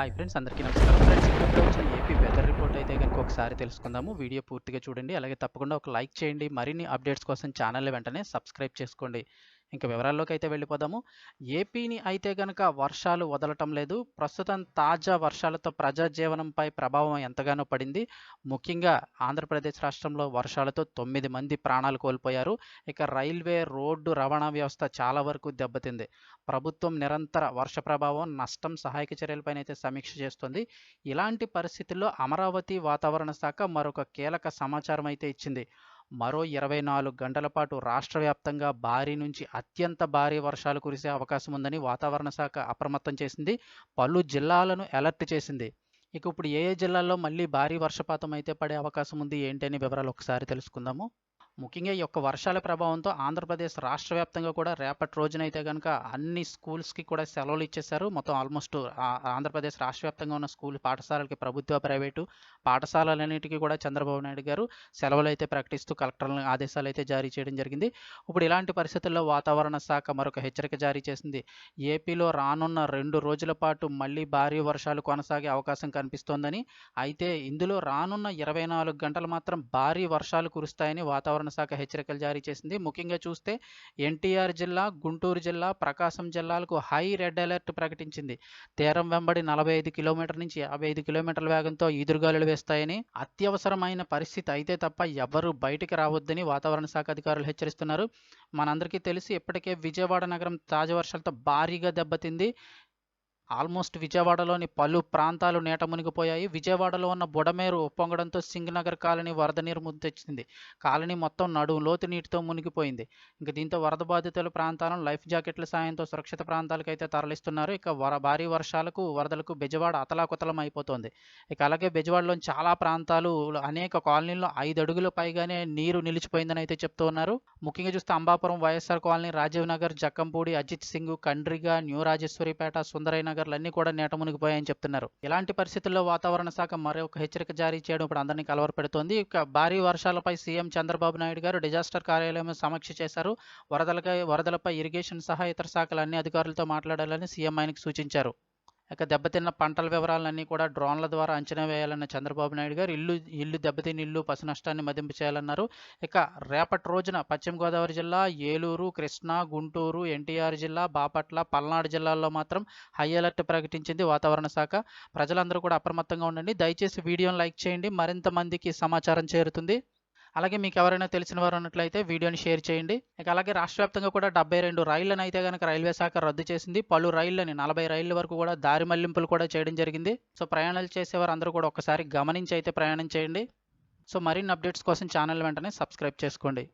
Hi friends అందరికీ నమస్కారం. Friends ఇప్పుడు వచ్చిన ఏపీ వెదర్ రిపోర్ట్ అయితే కనుక ఒకసారి తెలుసుకుందాము. వీడియో పూర్తిగా చూడండి. అలాగే తప్పకుండా ఒక లైక్ చేయండి. మరిన్ని అప్డేట్స్ కోసం ఛానల్ వెంటనే సబ్స్క్రైబ్ చేసుకోండి. ఇంకా వివరాల్లోకి అయితే వెళ్ళిపోదాము. ఏపీని అయితే కనుక వర్షాలు వదలటం లేదు. ప్రస్తుతం తాజా వర్షాలతో ప్రజా జీవనంపై ప్రభావం ఎంతగానో పడింది. ముఖ్యంగా ఆంధ్రప్రదేశ్ రాష్ట్రంలో వర్షాలతో తొమ్మిది మంది ప్రాణాలు కోల్పోయారు. ఇక రైల్వే రోడ్డు రవాణా వ్యవస్థ చాలా వరకు దెబ్బతింది. ప్రభుత్వం నిరంతర వర్ష ప్రభావం నష్టం సహాయక చర్యలపైన అయితే సమీక్ష చేస్తుంది. ఇలాంటి పరిస్థితుల్లో అమరావతి వాతావరణ శాఖ మరొక కీలక సమాచారం అయితే ఇచ్చింది. మరో ఇరవై నాలుగు గంటల పాటు రాష్ట్ర వ్యాప్తంగా భారీ నుంచి అత్యంత భారీ వర్షాలు కురిసే అవకాశం ఉందని వాతావరణ శాఖ అప్రమత్తం చేసింది. పలు జిల్లాలను అలర్ట్ చేసింది. ఇక ఇప్పుడు ఏ ఏ జిల్లాల్లో మళ్ళీ భారీ వర్షపాతం అయితే పడే అవకాశం ఉంది ఏంటి అనే వివరాలు ఒకసారి తెలుసుకుందాము. ముఖ్యంగా ఈ యొక్క వర్షాల ప్రభావంతో ఆంధ్రప్రదేశ్ రాష్ట్ర వ్యాప్తంగా కూడా రేపటి రోజునైతే కనుక అన్ని స్కూల్స్కి కూడా సెలవులు ఇచ్చేశారు. మొత్తం ఆల్మోస్ట్ ఆంధ్రప్రదేశ్ రాష్ట్ర వ్యాప్తంగా ఉన్న స్కూల్ పాఠశాలలకి ప్రభుత్వ ప్రైవేటు పాఠశాలలన్నిటికీ కూడా చంద్రబాబు నాయుడు గారు సెలవులు అయితే ప్రకటిస్తూ కలెక్టర్ల ఆదేశాలు అయితే జారీ చేయడం జరిగింది. ఇప్పుడు ఇలాంటి పరిస్థితుల్లో వాతావరణ శాఖ మరొక హెచ్చరిక జారీ చేసింది. ఏపీలో రానున్న రెండు రోజుల పాటు మళ్ళీ భారీ వర్షాలు కొనసాగే అవకాశం కనిపిస్తోందని. అయితే ఇందులో రానున్న ఇరవై నాలుగు గంటలు మాత్రం భారీ వర్షాలు కురుస్తాయని వాతావరణ శాఖ హెచ్చరికలు జారీ చేసింది. ముఖ్యంగా చూస్తే ఎన్టీఆర్ జిల్లా గుంటూరు జిల్లా ప్రకాశం జిల్లాలకు హై రెడ్ అలర్ట్ ప్రకటించింది. తీరం వెంబడి నలభై ఐదు కిలోమీటర్ నుంచి యాభై ఐదు కిలోమీటర్ల వేగంతో ఈదురుగాలులు వేస్తాయని అత్యవసరమైన పరిస్థితి అయితే తప్ప ఎవరు బయటికి రావద్దని వాతావరణ శాఖ అధికారులు హెచ్చరిస్తున్నారు. మనందరికీ తెలిసి ఇప్పటికే విజయవాడ నగరం తాజా వర్షాలతో భారీగా దెబ్బతింది. ఆల్మోస్ట్ విజయవాడలోని పలు ప్రాంతాలు నీట మునిగిపోయాయి. విజయవాడలో ఉన్న బుడమేరు ఉప్పొంగడంతో సింగనగర్ కాలనీ వరద నీరు ముద్దెచ్చింది కాలనీ మొత్తం నడుము లోతు నీటితో మునిగిపోయింది. ఇంకా దీంతో వరద బాధితుల ప్రాంతాలను లైఫ్ జాకెట్ల సాయంతో సురక్షిత ప్రాంతాలకు అయితే తరలిస్తున్నారు. ఇక వర భారీ వర్షాలకు వరదలకు బెజవాడ అతలాకుతలం అయిపోతుంది ఇక అలాగే బెజవాడలోని చాలా ప్రాంతాలు అనేక కాలనీల్లో ఐదు అడుగుల పైగానే నీరు నిలిచిపోయిందని అయితే చెప్తూ ఉన్నారు. ముఖ్యంగా చూస్తే Ambapuram YSR colony Rajiv Nagar Jakkampudi Ajit Singh Kandriga new Rajeswaripeta Sundarayya అన్ని కూడా నీట మునిగిపోయాయని చెప్తున్నారు. ఇలాంటి పరిస్థితుల్లో వాతావరణ శాఖ మరొక హెచ్చరిక జారీ చేయడం ఇప్పుడు అందరినీ కలవరపెడుతోంది. ఇక భారీ వర్షాలపై సీఎం చంద్రబాబు నాయుడు గారు డిజాస్టర్ కార్యాలయం సమీక్ష చేశారు. వరదలపై వరదలపై ఇరిగేషన్ సహా ఇతర శాఖల అన్ని అధికారులతో మాట్లాడాలని సీఎం ఆయనకు సూచించారు. ఇక దెబ్బతిన్న పంటల వివరాలన్నీ కూడా డ్రోన్ల ద్వారా అంచనా వేయాలన్న చంద్రబాబు నాయుడు గారు ఇల్లు ఇల్లు దెబ్బతిని ఇల్లు పశు నష్టాన్ని మదింపు చేయాలన్నారు. ఇక రేపటి రోజున పశ్చిమ గోదావరి జిల్లా ఏలూరు కృష్ణా గుంటూరు ఎన్టీఆర్ జిల్లా బాపట్ల పల్నాడు జిల్లాల్లో మాత్రం హై అలర్ట్ ప్రకటించింది వాతావరణ శాఖ. ప్రజలందరూ కూడా అప్రమత్తంగా ఉండండి. దయచేసి వీడియోను లైక్ చేయండి. మరింత మందికి సమాచారం చేరుతుంది. అలాగే మీకు ఎవరైనా తెలిసిన వారు ఉన్నట్లయితే వీడియోని షేర్ చేయండి. ఇక అలాగే రాష్ట్ర వ్యాప్తంగా కూడా డెబ్బై రెండు రైళ్ళను అయితే కనుక రైల్వే శాఖ రద్దు చేసింది. పలు రైళ్ళని నలభై రైళ్ళ వరకు కూడా దారి మళ్ళింపులు కూడా చేయడం జరిగింది. సో ప్రయాణాలు చేసేవారు అందరూ కూడా ఒకసారి గమనించి అయితే ప్రయాణం చేయండి. సో మరిన్ని అప్డేట్స్ కోసం ఛానల్ వెంటనే సబ్స్క్రైబ్ చేసుకోండి.